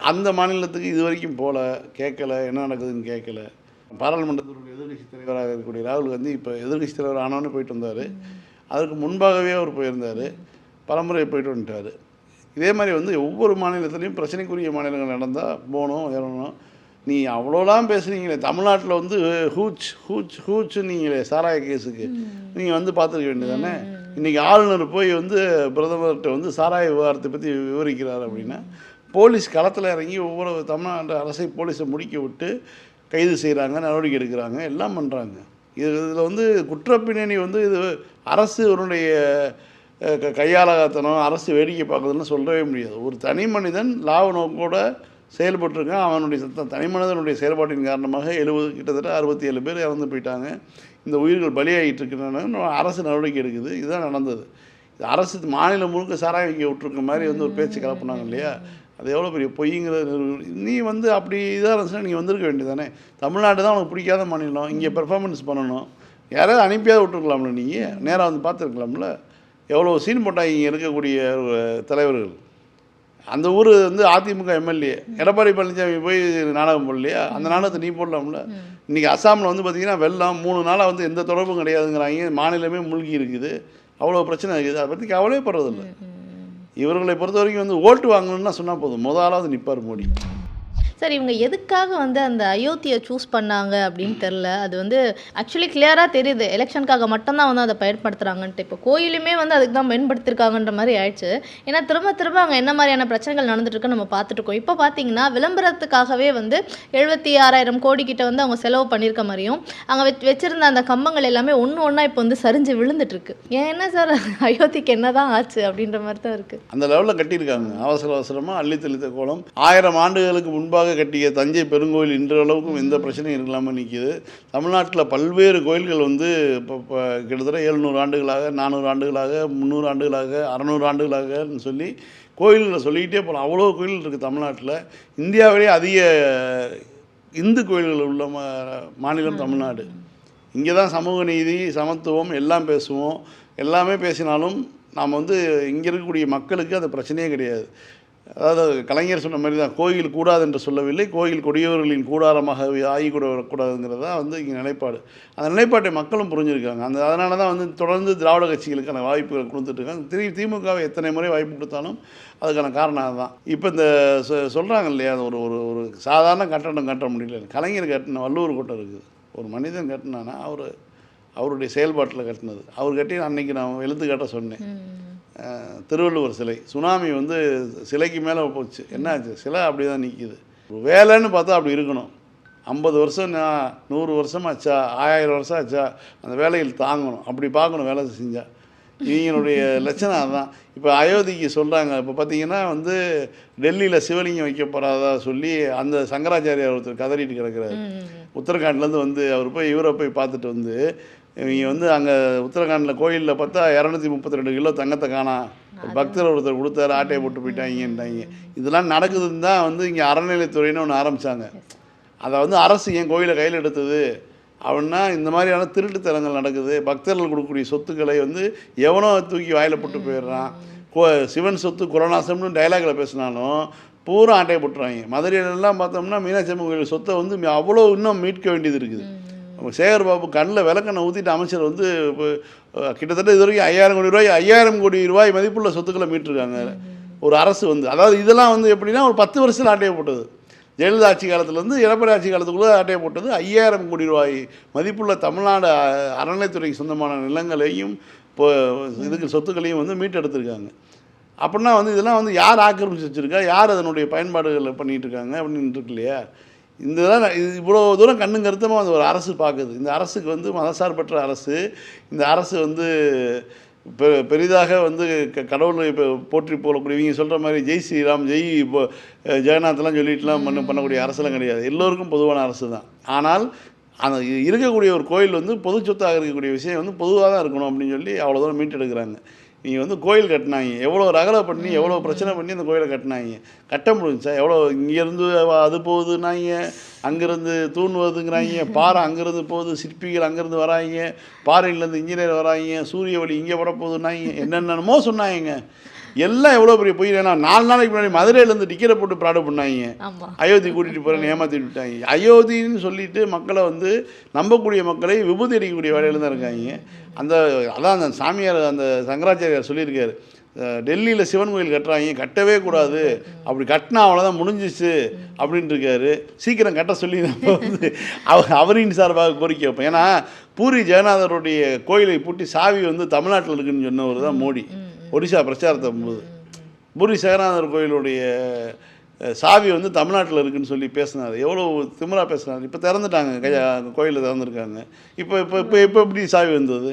அந்த மாநிலத்துக்கு இது வரைக்கும் போகல கேட்கல என்ன நடக்குதுன்னு கேட்கல. பாராளுமன்றத்தினுடைய எதிர்க்கட்சி தலைவராக இருக்கக்கூடிய ராகுல் காந்தி இப்போ எதிர்க்கட்சி தலைவர் ஆனவொன்னே போயிட்டு வந்தார். அதற்கு முன்பாகவே அவர் போயிருந்தார். பலமுறை போயிட்டு வந்துட்டார். இதே மாதிரி வந்து ஒவ்வொரு மாநிலத்திலையும் பிரச்சனைக்குரிய மாநிலங்கள் நடந்தால் போகணும் ஏறணும். நீ அவ்வளோலாம் பேசுனீங்களே தமிழ்நாட்டில் வந்து ஹூச் ஹூச் ஹூச் நீங்களே சாராய கேஸுக்கு. நீங்கள் வந்து பார்த்துருக்க வேண்டியதானே இன்றைக்கி ஆளுநர் போய் வந்து பிரதமர்கிட்ட வந்து சாராய விவகாரத்தை பற்றி விவரிக்கிறார் அப்படின்னா போலீஸ் களத்தில் இறங்கி ஒவ்வொரு தமிழ்நாடு அரசை போலீஸை முடிக்க விட்டு கைது செய்கிறாங்க நடவடிக்கை எடுக்கிறாங்க எல்லாம் பண்ணுறாங்க இது இதில் வந்து குற்றப்பின்னணி வந்து இது அரசு அவருடைய க- கையாளத்தனம் அரசு வேடிக்கை பார்க்குதுன்னு சொல்லவே முடியாது. ஒரு தனி மனிதன் லாப நோக்கோட செயல்பட்டிருக்கான் அவனுடைய தனி மனிதனுடைய செயல்பாட்டின் காரணமாக எழுபது கிட்டத்தட்ட அறுபத்தி ஏழு பேர் இறந்து போயிட்டாங்க. இந்த உயிர்கள் பலியாகிட்டு இருக்கின்றன அரசு நடவடிக்கை எடுக்குது இதுதான் நடந்தது. இது அரசு மாநிலம் முழுக்க சாராய வைக்க விட்டுருக்க மாதிரி வந்து ஒரு பேச்சு கலப்புனாங்க இல்லையா? அது எவ்வளோ பெரிய பொய்ங்கிறது நீ வந்து அப்படி இதாக இருந்துச்சுன்னா நீங்கள் வந்திருக்க வேண்டியதானே தமிழ்நாடு தான் உனக்கு பிடிக்காத மாநிலம். இங்கே பெர்ஃபார்மன்ஸ் பண்ணணும். யாராவது அனுப்பியாவது விட்டுருக்கலாம்ல நீங்கள் நேராக வந்து பார்த்துருக்கலாம்ல? எவ்வளோ சீன் போட்டாங்க இங்கே இருக்கக்கூடிய தலைவர்கள்? அந்த ஊர் வந்து அதிமுக எம்எல்ஏ எடப்பாடி பழனிசாமி போய் நாடகம் போடலையா? அந்த நாடகத்தை நீ போடலாம்ல? இன்றைக்கி அசாமில் வந்து பார்த்திங்கன்னா வெள்ளம் மூணு நாளாக வந்து எந்த தொடர்பும் கிடையாதுங்கிறாங்க. மாநிலமே மூழ்கி இருக்குது. அவ்வளோ பிரச்சனை இருக்குது. அதை பற்றி கவலைப்படுறதில்ல இவர்களை பொறுத்த வரைக்கும் வந்து ஓட்டு வாங்கணும்னா சொன்னால் போதும். முதலாவது நிற்பார் மோடி. சார் இவங்க எதுக்காக வந்து அந்த அயோத்தியை சூஸ் பண்ணாங்க அப்படின்னு தெரில அது வந்து ஆக்சுவலி கிளியராக தெரியுது. எலெக்ஷனுக்காக மட்டும்தான் வந்து அதை பயன்படுத்துகிறாங்கன்ட்டு இப்போ கோயிலுமே வந்து அதுக்கு தான் பயன்படுத்திருக்காங்கன்ற மாதிரி ஆயிடுச்சு. ஏன்னா திரும்ப திரும்ப அங்கே என்ன மாதிரியான பிரச்சனைகள் நடந்துட்டுருக்குன்னு நம்ம பார்த்துட்டு இருக்கோம். இப்போ பார்த்தீங்கன்னா விளம்பரத்துக்காகவே வந்து எழுபத்தி ஆறாயிரம் கோடி கிட்ட வந்து அவங்க செலவு பண்ணியிருக்க மாதிரியும் அங்கே வச் வச்சுருந்த அந்த கம்பங்கள் எல்லாமே ஒன்று ஒன்றா இப்போ வந்து சரிஞ்சு விழுந்துட்டுருக்கு ஏன் என்ன சார்? அயோத்திக்கு என்னதான் ஆச்சு அப்படின்ற மாதிரி தான் இருக்குது அந்த லெவலில் கட்டியிருக்காங்க. அவசர அவசரமாக அள்ளி தெளித்த கோலம். ஆயிரம் ஆண்டுகளுக்கு முன்பாக கட்டிய தஞ்சை பெருங்கோயில் இன்றளவுக்கும் எந்த பிரச்சனையும் இல்லாமல் நிற்கிது தமிழ்நாட்டில் பல்வேறு கோயில்கள் வந்து இப்போ கிட்டத்தட்ட எழுநூறு ஆண்டுகளாக நானூறு ஆண்டுகளாக முந்நூறு ஆண்டுகளாக அறநூறு ஆண்டுகளாகன்னு சொல்லி கோயில்களை சொல்லிக்கிட்டே போகலாம் அவ்வளோ கோயில் இருக்குது தமிழ்நாட்டில். இந்தியாவிலே அதிக இந்து கோயில்கள் உள்ள மா மாநிலம் தமிழ்நாடு. இங்கே தான் சமூக நீதி சமத்துவம் எல்லாம் பேசுவோம். எல்லாமே பேசினாலும் நாம் வந்து இங்கே இருக்கக்கூடிய மக்களுக்கு அது பிரச்சனையே கிடையாது. அதாவது கலைஞர் சொன்ன மாதிரி தான் கோயில் கூடாது என்று சொல்லவில்லை கோயில் கொடியவர்களின் கூடாரமாக ஆகி கூட வரக்கூடாதுங்கிறது தான் வந்து இங்கே நிலைப்பாடு. அந்த நிலைப்பாட்டை மக்களும் புரிஞ்சிருக்காங்க. அந்த அதனால தான் வந்து தொடர்ந்து திராவிட கட்சிகளுக்கான வாய்ப்புகள் கொடுத்துட்ருக்காங்க திரு திமுகவை எத்தனை முறை வாய்ப்பு கொடுத்தாலும் அதுக்கான காரணம் அதுதான். இப்போ இந்த சொ- சொல்கிறாங்க இல்லையா அது ஒரு ஒரு ஒரு சாதாரண கட்டணம் கட்ட முடியல. கலைஞர் கட்டின வள்ளுவர் கோட்டம் இருக்குது. ஒரு மனிதன் கட்டினானா அவர் அவருடைய செயல்பாட்டில் கட்டினது. அவர் கட்டி அன்னைக்கு நான் எழுத்து கட்ட சொன்னேன் திருவள்ளுவர் சிலை. சுனாமி வந்து சிலைக்கு மேலே போச்சு. என்னாச்சு? சிலை அப்படி தான் நிற்கிது வேலைன்னு பார்த்தா அப்படி இருக்கணும். ஐம்பது வருஷம் நான் நூறு வருஷம் ஆச்சா? ஆயிரம் வருஷம் ஆச்சா? அந்த வேலையில் தாங்கணும். அப்படி பார்க்கணும் வேலை செஞ்சா. இவங்களுடைய லட்சணம் அதுதான். இப்போ அயோத்திக்கு சொல்கிறாங்க இப்போ பார்த்தீங்கன்னா வந்து டெல்லியில் சிவலிங்கம் வைக்க போகிறதா சொல்லி அந்த சங்கராச்சாரியார் ஒருத்தர் கதறிட்டு கிடக்கிறாரு. உத்தரகாண்ட்லேருந்து வந்து அவர் போய் இவரை போய் பார்த்துட்டு வந்து இவங்க வந்து அங்கே உத்தரகாண்டில் கோயிலில் பார்த்தா இரநூத்தி முப்பத்தி ரெண்டு கிலோ தங்கத்தை காணா. பக்தர் ஒருத்தர் கொடுத்தாரு ஆட்டையை போட்டு போயிட்டாங்கன்ட்டாங்க. இதெல்லாம் நடக்குதுன்னு தான் வந்து இங்கே அறநிலைத்துறைன்னு ஒன்று ஆரம்பித்தாங்க அதை வந்து அரசு ஏன் கோயிலை கையில் எடுத்தது. அப்படின்னா இந்த மாதிரியான திருட்டுத்தனங்கள் நடக்குது. பக்தர்கள் கொடுக்கக்கூடிய சொத்துக்களை வந்து எவனோ தூக்கி வாயில் போட்டு போயிடுறான். கோ சிவன் சொத்து குரணாசம்னு டைலாகில் பேசினாலும் பூரா ஆட்டையை போட்டுருவாங்க. மதுரையிலலாம் பார்த்தோம்னா மீனாட்சி அம்மன் கோயில் சொத்தை வந்து அவ்வளோ இன்னும் மீட்க வேண்டியது இருக்குது. சேகர் பாபு கண்ணில் விளக்கண்ணை ஊற்றிட்டு அமைச்சர் வந்து இப்போ கிட்டத்தட்ட இது வரைக்கும் ஐயாயிரம் கோடி ரூபாய் ஐயாயிரம் கோடி ரூபாய் மதிப்புள்ள சொத்துக்களை மீட்டிருக்காங்க. ஒரு அரசு வந்து அதாவது இதெல்லாம் வந்து எப்படின்னா ஒரு பத்து வருஷத்தில் ஆட்டையை போட்டது. ஜெயலலிதா ஆட்சி காலத்துலேருந்து எடப்பாடி ஆட்சி காலத்துக்குள்ளே ஆட்டையை போட்டது. ஐயாயிரம் கோடி ரூபாய் மதிப்புள்ள தமிழ்நாடு அறநிலைத்துறைக்கு சொந்தமான நிலங்களையும் இப்போ இதுக்கு சொத்துக்களையும் வந்து மீட்டெடுத்திருக்காங்க. அப்படின்னா வந்து இதெல்லாம் வந்து யார் ஆக்கிரமிச்சு வச்சுருக்கா? யார் அதனுடைய பயன்பாடுகளை பண்ணிகிட்டு இருக்காங்க? அப்படின்னு இருக்கு இல்லையா? இந்த இது இவ்வளோ தூரம் கண்ணும் கருத்தமாக வந்து ஒரு அரசு பார்க்குது. இந்த அரசுக்கு வந்து மதசார்பற்ற அரசு இந்த அரசு வந்து பெ பெரிதாக வந்து க கடவுளை இப்போ போற்றி போகக்கூடிய இவங்க சொல்கிற மாதிரி ஜெய் ஸ்ரீராம் ஜெய் இப்போ ஜெகநாத்லாம் சொல்லிட்டுலாம் பண்ண பண்ணக்கூடிய அரசுலாம் கிடையாது. எல்லோருக்கும் பொதுவான அரசு தான் ஆனால் அந்த இருக்கக்கூடிய ஒரு கோயில் வந்து பொது சொத்தாக இருக்கக்கூடிய விஷயம் வந்து பொதுவாக தான் இருக்கணும் அப்படின்னு சொல்லி அவ்வளோ தூரம் மீட்டெடுக்கிறாங்க. நீங்கள் வந்து கோயில் கட்டினாங்க. எவ்வளோ ரகலை பண்ணி எவ்வளோ பிரச்சனை பண்ணி அந்த கோயிலை கட்டினாங்க. கட்ட முடிஞ்சா எவ்வளோ இங்கேருந்து அது போகுதுனாங்க அங்கேருந்து தூண் வருதுங்கிறாங்க பாறை அங்கேருந்து போகுது சிற்பிகள் அங்கேருந்து வராங்க. பாறையிலேருந்து இன்ஜினியர் வராங்க. சூரிய ஒளி இங்கே போட போகுதுன்னாங்க. என்னென்னமோ சொன்னாங்க. எல்லாம் எவ்வளோ பெரிய பொய்? ஏன்னா நாலு நாளைக்கு முன்னாடி மதுரையிலேருந்து டிக்கெட்டை போட்டு ப்ராடக்ட் பண்ணாங்க. அயோத்தி கூட்டிகிட்டு போகிறேன்னு ஏமாற்றி விட்டாங்க. அயோத்தின்னு சொல்லிட்டு மக்களை வந்து நம்பக்கூடிய மக்களை விபூதி அடிக்கக்கூடிய வேலையில் தான் இருக்காங்க. அந்த அதான் அந்த சாமியார் அந்த சங்கராச்சாரியார் சொல்லியிருக்காரு. டெல்லியில் சிவன் கோயில் கட்டுறாங்க கட்டவே கூடாது. அப்படி கட்டினா அவ்வளோதான் முடிஞ்சிச்சு அப்படின்ட்டு இருக்காரு சீக்கிரம் கட்ட சொல்லி நம்ம வந்து அவர் அவரின் சார்பாக கோரிக்கை வைப்போம். ஏன்னா பூரி ஜெகநாதருடைய கோயிலை பூட்டி சாவி வந்து தமிழ்நாட்டில் இருக்குன்னு சொன்னவர் தான் மோடி ஒடிசா பிரச்சாரத்தை போது பூரி ஜெகநாதர் கோயிலுடைய சாவி வந்து தமிழ்நாட்டில் இருக்குன்னு சொல்லி பேசினார். எவ்வளோ திமிரா பேசினார் இப்போ திறந்துட்டாங்க. கையா கோயிலில் திறந்துருக்காங்க. இப்போ இப்போ இப்போ இப்போ எப்படி சாவி வந்தது?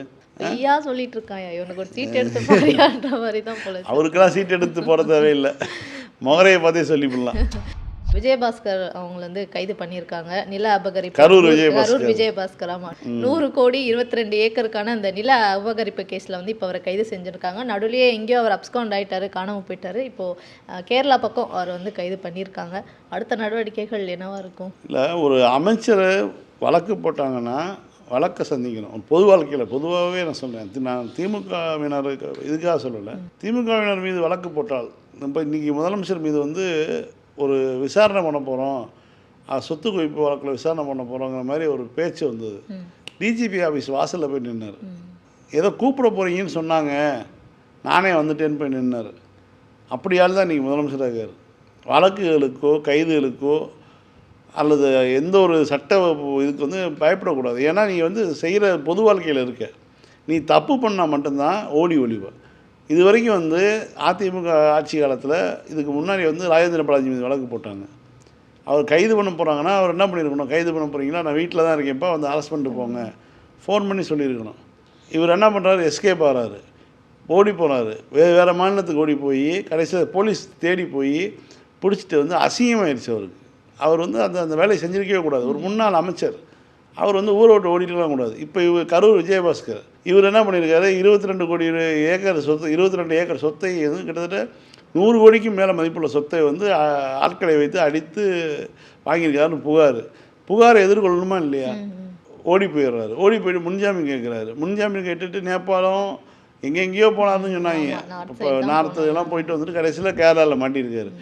ஐயா சொல்லிட்டு இருக்காயா இவனுக்கு ஒரு சீட் எடுத்து பாரியான்ற மாதிரி தான் போல இருக்கு. அவருக்கெல்லாம் சீட் எடுத்து போட தேவையில்லை. முகரையை பார்த்தே சொல்லிவிடலாம். [laughs] விஜயபாஸ்கர் அவங்கள வந்து கைது பண்ணியிருக்காங்க. நில அபகரிப்பு. கரூர். கரூர் விஜயபாஸ்கர். ஆமா. நூறு கோடி இருபத்தி ரெண்டு ஏக்கருக்கான அந்த நில அபகரிப்பு கேஸ்ல வந்து இப்போ அவரை கைது செஞ்சிருக்காங்க. நடுவுலயே எங்கேயோ அவர் அப்ஸ்கவுண்ட் ஆயிட்டாரு காணாம போயிட்டாரு. இப்போ அஹ், கேரளா பக்கம் அவர் வந்து கைது பண்ணியிருக்காங்க. அடுத்த நடவடிக்கைகள் என்னவா இருக்கும்? இல்லை ஒரு அமைச்சரை வழக்கு போட்டாங்கன்னா வழக்கை சந்திக்கணும். பொது வாழ்க்கையில் பொதுவாகவே நான் சொல்கிறேன் நான் திமுகவினர் இதுக்காக சொல்லலை. திமுகவினர் மீது வழக்கு போட்டால் நம்ம இன்றைக்கி முதலமைச்சர் மீது வந்து ஒரு விசாரணை பண்ண போகிறோம் சொத்து குவிப்பு வழக்கில் விசாரணை பண்ண போகிறோங்கிற மாதிரி ஒரு பேச்சு வந்தது. டிஜிபி ஆஃபீஸ் வாசலில் போய் நின்னார். ஏதோ கூப்பிட போகிறீங்கன்னு சொன்னாங்க. நானே வந்துட்டேன்னு போய் நின்னார். அப்படியால் தான் இன்றைக்கி முதலமைச்சராக இருக்கார் வழக்குகளுக்கோ கைதுகளுக்கோ அல்லது எந்த ஒரு சட்ட இதுக்கு வந்து பயப்படக்கூடாது. ஏன்னா நீ வந்து செய்கிற பொது வாழ்க்கையில் இருக்க. நீ தப்பு பண்ணால் மட்டும்தான் ஓடி ஒளிவ. இது வரைக்கும் வந்து அதிமுக ஆட்சி காலத்தில் இதுக்கு முன்னாடி வந்து ராஜேந்திர பாலாஜி மீது வழக்கு போட்டாங்க. அவர் கைது பண்ண போகிறாங்கன்னா அவர் என்ன பண்ணியிருக்கணும் கைது பண்ண போகிறீங்களா நான் வீட்டில் தான் இருக்கேன்ப்பா வந்து அரெஸ்ட் பண்ணிட்டு போங்க. ஃபோன் பண்ணி சொல்லியிருக்கணும். இவர் என்ன பண்ணுறாரு எஸ்கேப் ஆகிறாரு ஓடி போகிறாரு வேறு வேறு மாநிலத்துக்கு ஓடி போய் கடைசியில் போலீஸ் தேடி போய் பிடிச்சிட்டு வந்து அசிங்கமாயிடுச்சு அவருக்கு. அவர் வந்து அந்த அந்த வேலையை செஞ்சிருக்கவே கூடாது. ஒரு முன்னாள் அமைச்சர். அவர் வந்து ஊரை விட்டு ஓடிட்டுலாம் கூடாது. இப்போ இவர் கரூர் விஜயபாஸ்கர் இவர் என்ன பண்ணியிருக்காரு? இருபத்தி ரெண்டு கோடி ஏக்கர் சொத்து இருபத்தி ரெண்டு ஏக்கர் சொத்தை வந்து கிட்டத்தட்ட நூறு கோடிக்கும் மேலே மதிப்புள்ள சொத்தை வந்து ஆட்களை வைத்து அடித்து வாங்கியிருக்காருன்னு புகார். புகாரை எதிர்கொள்ளணுமா இல்லையா? ஓடி போயிடுறாரு. ஓடி போயிட்டு முன்ஜாமீன் கேட்குறாரு. முன்ஜாமீன் கேட்டுட்டு நேபாளம் எங்கெங்கேயோ போனாருன்னு சொன்னாங்க. இப்போ நார்த்து எல்லாம் போயிட்டு வந்துட்டு கடைசியில் கேரளாவில் மாட்டியிருக்காரு.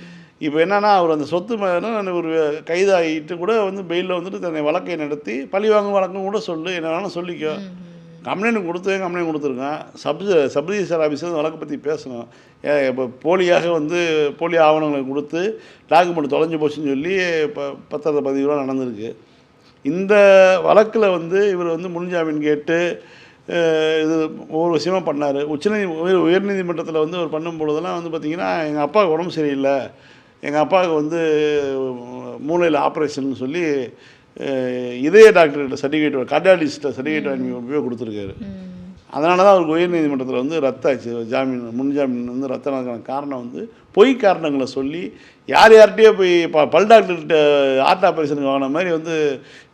இப்போ என்னன்னா அவர் அந்த சொத்து மேலே ஒரு கைதாகிட்டு கூட வந்து பெயிலில் வந்துட்டு தன்னை வழக்கை நடத்தி பழிவாங்கும் வழக்கம் கூட சொல்லு என்ன வேணாலும் சொல்லிக்கோ. கம்ப்ளைண்ட் கொடுத்தேன் கம்ப்ளைண்ட் கொடுத்துருக்கான். சப் சப் ரிஜிஸ்டர் ஆஃபீஸர் வழக்கை பற்றி பேசணும். ஏ இப்போ போலியாக வந்து போலி ஆவணங்களை கொடுத்து டாக்குமெண்ட் தொலைஞ்சு போச்சுன்னு சொல்லி இப்போ பத்திரத்தை பதிவுலாம் நடந்திருக்கு. இந்த வழக்கில் வந்து இவர் வந்து முன்ஜாமீன் கேட்டு இது ஒவ்வொரு விஷயமா பண்ணார். உச்சநீதி உயர் உயர்நீதிமன்றத்தில் வந்து அவர் பண்ணும் பொழுதெல்லாம் வந்து பார்த்திங்கன்னா எங்கள் அப்பாவுக்கு உடம்பு சரியில்லை. எங்கள் அப்பாவுக்கு வந்து மூளையில் ஆப்ரேஷன் சொல்லி இதய டாக்டர்கிட்ட சர்டிஃபிகேட் கார்டியாலஜிஸ்ட்டை சர்டிஃபிகேட் வாங்கி போய் கொடுத்துருக்காரு. அதனால தான் அவருக்கு உயர்நீதிமன்றத்தில் வந்து ரத்தாச்சு ஜாமீன் முன்ஜாமீன் வந்து ரத்தானதுக்கான காரணம் வந்து பொய் காரணங்களை சொல்லி யார் யார்கிட்டயோ போய் ப பல் டாக்டர்கிட்ட ஹார்ட் ஆப்ரேஷனுக்கு வாங்கின மாதிரி வந்து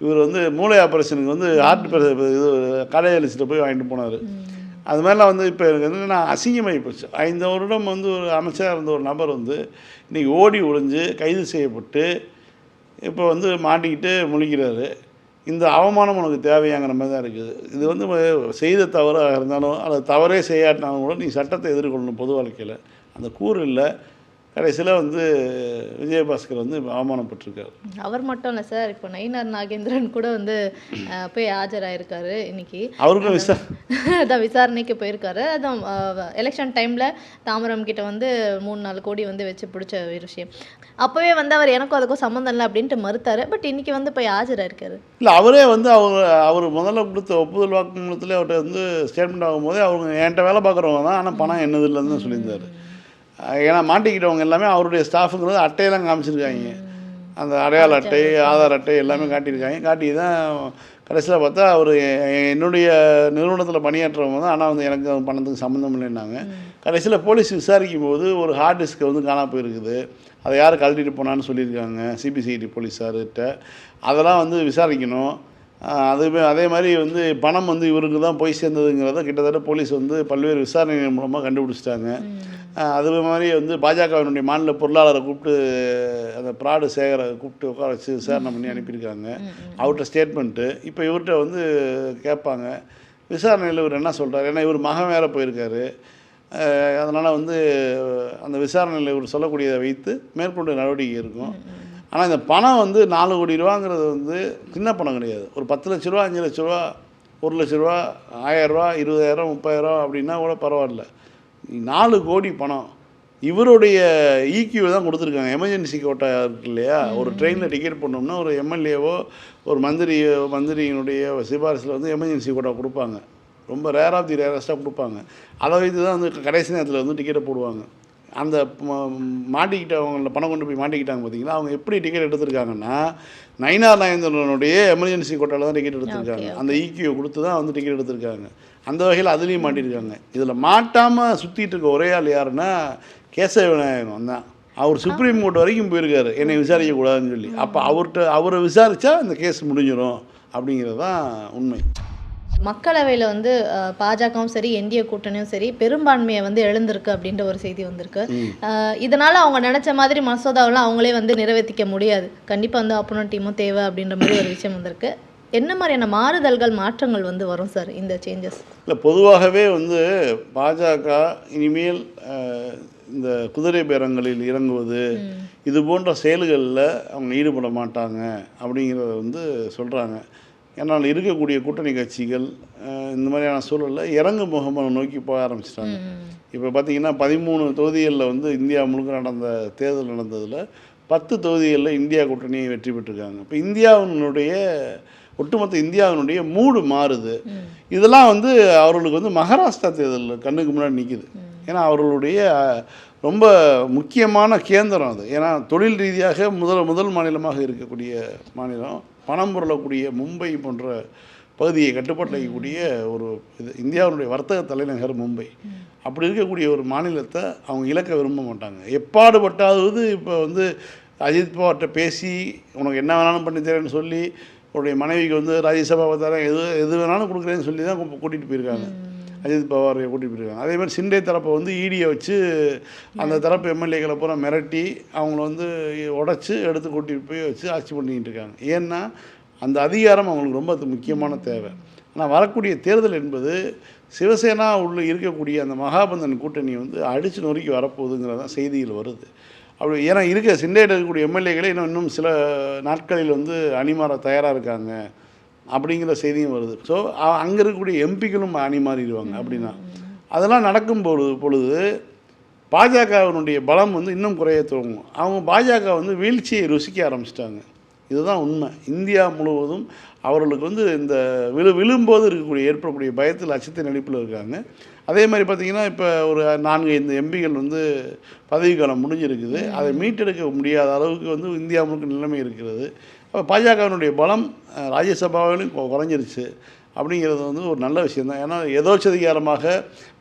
இவர் வந்து மூளை ஆப்ரேஷனுக்கு வந்து ஹார்ட் இது கார்டியாலஜிஸ்ட்டை போய் வாங்கிட்டு போனார். அது மாதிரிலாம் வந்து இப்போ எனக்கு வந்து நான் அசிங்கமாகி போச்சு ஐந்து வருடம் வந்து ஒரு அமைச்சராக இருந்த ஒரு நபர் வந்து இன்றைக்கி ஓடி ஒழிஞ்சு கைது செய்யப்பட்டு இப்போ வந்து மாட்டிக்கிட்டு முழிக்கிறாரு. இந்த அவமானம் உனக்கு தேவையாங்கிற மாதிரி தான் இருக்குது. இது வந்து செய்த தவறாக இருந்தாலும் அல்லது தவறே செய்யாட்டினாலும் கூட நீ சட்டத்தை எதிர்கொள்ளணும் பொது வாழ்க்கையில். அந்த கூறு இல்லை. கடைசியில் வந்து விஜயபாஸ்கர் வந்து அவமானப்பட்டிருக்காரு. அவர் மட்டும் இல்லை சார் இப்போ நயினார் நாகேந்திரன் கூட வந்து போய் ஆஜராயிருக்காரு இன்னைக்கு. அவருக்கும் விசா அதான் விசாரணைக்கு போயிருக்காரு. அதான் எலெக்ஷன் டைமில் தாமரம் கிட்ட வந்து மூணு நாலு கோடி வந்து வச்சு பிடிச்ச ஒரு விஷயம். அப்போவே வந்து அவர் எனக்கும் அதுக்கும் சம்மந்தம் இல்லை அப்படின்ட்டு மறுத்தாரு. பட் இன்னைக்கு வந்து போய் ஆஜராயிருக்காரு. இல்லை அவரே வந்து அவர் அவர் முதல்ல கொடுத்த ஒப்புதல் வாக்குமூலத்தில் அவர்கிட்ட வந்து ஸ்டேட்மெண்ட் ஆகும்போதே அவங்க என்கிட்ட வேலை பார்க்குறவங்க தான். ஆனால் பணம் என்னது இல்லைன்னு சொல்லியிருந்தார். ஏன்னா மாட்டிக்கிட்டவங்க எல்லாமே அவருடைய ஸ்டாஃபுங்கிறது அட்டையெல்லாம் காமிச்சிருக்காங்க. அந்த அடையாள அட்டை ஆதார் அட்டை எல்லாமே காட்டியிருக்காங்க. காட்டி தான் கடைசியில் பார்த்தா அவர் என்னுடைய நிறுவனத்தில் பணியாற்றுறவங்க தான் ஆனால் வந்து எனக்கு பணத்துக்கு சம்மந்தம் இல்லைன்னாங்க. கடைசியில் போலீஸ் விசாரிக்கும் போது ஒரு ஹார்ட் டிஸ்க் வந்து காணா போயிருக்குது. அதை யார் கழட்டிட்டு போனான்னு சொல்லியிருக்காங்க. சிபிசிஐடி போலீஸார்கிட்ட அதெல்லாம் வந்து விசாரிக்கணும். அதுவே அதே மாதிரி வந்து பணம் வந்து இவருக்கு தான் போய் சேர்ந்ததுங்கிறத கிட்டத்தட்ட போலீஸ் வந்து பல்வேறு விசாரணைகள் மூலமாக கண்டுபிடிச்சிட்டாங்க. அது மாதிரி வந்து பாஜகவினுடைய மாநில பொருளாளரை கூப்பிட்டு அந்த ப்ராடு சேகரை கூப்பிட்டு உட்கார வச்சு விசாரணை பண்ணி அனுப்பியிருக்காங்க. அவர்கிட்ட ஸ்டேட்மெண்ட்டு. இப்போ இவர்கிட்ட வந்து கேட்பாங்க. விசாரணையில் இவர் என்ன சொல்கிறார் ஏன்னா இவர் மகன் வேற போயிருக்காரு. அதனால் வந்து அந்த விசாரணையில் இவர் சொல்லக்கூடியதை வைத்து மேற்கொண்டு நடவடிக்கை இருக்கும் ஆனால் இந்த பணம் வந்து நாலு கோடி ரூபாங்கிறது வந்து சின்ன பணம் கிடையாது. ஒரு பத்து லட்ச ரூபா அஞ்சு லட்ச ரூபா ஒரு லட்ச ரூபா ஆயிரரூவா இருபதாயிரம் முப்பதாயிரம் அப்படின்னா கூட பரவாயில்ல. நாலு கோடி பணம். இவருடைய ஈக்யூ தான் கொடுத்துருக்காங்க. எமர்ஜென்சி கோட்டா இருக்கு இல்லையா? ஒரு ட்ரெயினில் டிக்கெட் பண்ணோம்னா ஒரு எம்எல்ஏவோ ஒரு மந்திரியோ மந்திரியினுடைய சிபாரிசில் வந்து எமர்ஜென்சி கோட்டா கொடுப்பாங்க. ரொம்ப ரேர் ஆஃப் தி ரேரஸ்ட்டாக கொடுப்பாங்க. அதை வைத்து தான் வந்து கடைசி நேரத்தில் வந்து டிக்கெட்டை போடுவாங்க. அந்த மாட்டிக்கிட்டவங்கள பணம் கொண்டு போய் மாட்டிக்கிட்டாங்க பார்த்தீங்களா? அவங்க எப்படி டிக்கெட் எடுத்திருக்காங்கன்னா நயினார் நாயந்திரனுடைய எமர்ஜென்சி கோட்டாவில் தான் டிக்கெட் எடுத்திருக்காங்க. அந்த ஈக்கியூ கொடுத்து தான் வந்து டிக்கெட் எடுத்திருக்காங்க. அந்த வகையில் அதுலேயும் மாட்டியிருக்காங்க இதில் மாட்டாமல் சுற்றிட்டு இருக்க ஒரே ஆள் யாருன்னா கேசவ விநாயகம் தான் அவர் சுப்ரீம் கோர்ட் வரைக்கும் போயிருக்காரு. என்னை விசாரிக்கக்கூடாதுன்னு சொல்லி. அப்போ அவர்கிட்ட அவரை விசாரித்தா இந்த கேஸ் முடிஞ்சிடும் அப்படிங்கிறது தான் உண்மை. மக்களவையில் வந்து பாஜகவும் சரி என்டிஏ கூட்டணியும் சரி பெரும்பான்மையை வந்து எழுந்திருக்கு அப்படின்ற ஒரு செய்தி வந்திருக்கு. இதனால அவங்க நினைச்ச மாதிரி மசோதாவெல்லாம் அவங்களே வந்து நிறைவேற்றிக்க முடியாது. கண்டிப்பாக வந்து அப்போனோ டீமும் தேவை அப்படின்ற மாதிரி ஒரு விஷயம் வந்திருக்கு. என்ன மாதிரியான மாறுதல்கள் மாற்றங்கள் வந்து வரும் சார் இந்த சேஞ்சஸ் இல்லை பொதுவாகவே வந்து பாஜக இனிமேல் இந்த குதிரை பேரங்களில் இறங்குவது இது போன்ற செயல்களில் அவங்க ஈடுபட மாட்டாங்க அப்படிங்கிறத வந்து சொல்கிறாங்க ஏன்னா இருக்கக்கூடிய கூட்டணி கட்சிகள் இந்த மாதிரியான சூழலில் இறங்கு முகமனை நோக்கி போக ஆரம்பிச்சிட்டாங்க. இப்போ பார்த்தீங்கன்னா பதிமூணு தொகுதிகளில் வந்து இந்தியா முழுக்க நடந்த தேர்தல் நடந்ததில் பத்து தொகுதிகளில் இந்தியா கூட்டணி வெற்றி பெற்றிருக்காங்க. இப்போ இந்தியாவினுடைய ஒட்டுமொத்த இந்தியாவினுடைய மூடு மாறுது. இதெல்லாம் வந்து அவர்களுக்கு வந்து மகாராஷ்டிரா தேர்தல் கண்ணுக்கு முன்னாடி நிற்குது ஏன்னா அவர்களுடைய ரொம்ப முக்கியமான கேந்திரம் அது. ஏன்னா தொழில் ரீதியாக முதல் முதல் மாநிலமாக இருக்கக்கூடிய மாநிலம் பணம் புரளக்கூடிய மும்பை போன்ற பகுதியை கட்டுப்பாட்டில் ஒரு இது இந்தியாவுடைய வர்த்தக தலைநகர் மும்பை. அப்படி இருக்கக்கூடிய ஒரு மாநிலத்தை அவங்க இழக்க விரும்ப மாட்டாங்க. எப்பாடுபட்டாவது இப்போ வந்து அஜித் பவார்கிட்ட பேசி உனக்கு என்ன வேணாலும் பண்ணி தரேன்னு சொல்லி உன்னுடைய மனைவிக்கு வந்து ராஜ்யசபா தரேன் எது எது வேணாலும் கொடுக்குறேன்னு சொல்லி தான் கூட்டிகிட்டு போயிருக்காங்க. அஜித் பவாரை கூட்டிகிட்டு போயிருக்காங்க. அதே மாதிரி சிண்டே தரப்பை வந்து ஈடியை வச்சு அந்த தரப்பு எம்எல்ஏக்களை பூரா மிரட்டி அவங்கள வந்து உடச்சி எடுத்து கூட்டிகிட்டு போய் வச்சு ஆட்சி பண்ணிக்கிட்டு இருக்காங்க. ஏன்னா அந்த அதிகாரம் அவங்களுக்கு ரொம்ப அது முக்கியமான தேவை. ஆனால் வரக்கூடிய தேர்தல் என்பது சிவசேனா உள்ள இருக்கக்கூடிய அந்த மகாபந்தன் கூட்டணி வந்து அடித்து நொறுக்கி வரப்போகுதுங்கிறது தான் செய்திகள் வருது. அப்படி ஏன்னா இருக்க சிண்டையில் இருக்கக்கூடிய எம்எல்ஏக்களே இன்னும் இன்னும் சில நாட்களில் வந்து அணிமாற தயாராக இருக்காங்க. அப்படிங்கிற செய்தியும் வருது. ஸோ அங்கே இருக்கக்கூடிய எம்பிக்களும் அணி மாறிடுவாங்க அப்படின்னா. அதெல்லாம் நடக்கும் பொழுது பொழுது பாஜகவினுடைய பலம் வந்து இன்னும் குறைய துவங்கும். அவங்க பாஜக வந்து வீழ்ச்சியை ருசிக்க ஆரம்பிச்சிட்டாங்க. இதுதான் உண்மை. இந்தியா முழுவதும் அவர்களுக்கு வந்து இந்த விழு விழும்போது இருக்கக்கூடிய ஏற்படக்கூடிய பயத்தில் அச்சத்தின் நடிப்பில் இருக்காங்க. அதே மாதிரி பார்த்திங்கன்னா இப்போ ஒரு நான்கு ஐந்து எம்பிகள் வந்து பதவிக்காலம் முடிஞ்சிருக்குது. அதை மீட்டெடுக்க முடியாத அளவுக்கு வந்து இந்தியா முழுக்க நிலைமை இருக்கிறது. அப்போ பாஜகவினுடைய பலம் ராஜ்யசபாவிலும் குறைஞ்சிருச்சு. அப்படிங்கிறது வந்து ஒரு நல்ல விஷயந்தான் ஏன்னா எதோச்சதிகாரமாக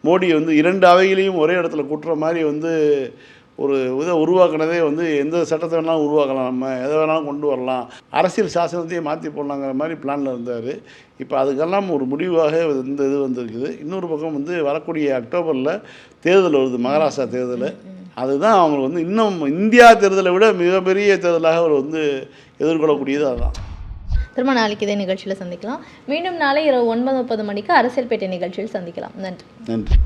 மோடி வந்து இரண்டு அவைகளையும் ஒரே இடத்துல கூட்டுற மாதிரி வந்து ஒரு இதை உருவாக்குனதே வந்து எந்த சட்டத்தை வேணாலும் உருவாக்கலாம் நம்ம எதை வேணாலும் கொண்டு வரலாம். அரசியல் சாசனத்தையே மாற்றி போடலாங்கிற மாதிரி பிளானில் இருந்தார். இப்போ அதுக்கெல்லாம் ஒரு முடிவாக இந்த இது வந்திருக்குது. இன்னொரு பக்கம் வந்து வரக்கூடிய அக்டோபரில் தேர்தல் வருது மகாராஷ்டிரா தேர்தல். அதுதான் அவங்களுக்கு வந்து இன்னும் இந்தியா தேர்தலை விட மிகப்பெரிய தேர்தலாக அவர் வந்து எதிர்கொள்ளக்கூடியது அதுதான். திரும்ப நாளைக்கு இதே நிகழ்ச்சியில் சந்திக்கலாம். மீண்டும் நாளை இரவு ஒன்பது முப்பது மணிக்கு அரசியல் பேட்டை நிகழ்ச்சியில் சந்திக்கலாம். நன்றி. நன்றி.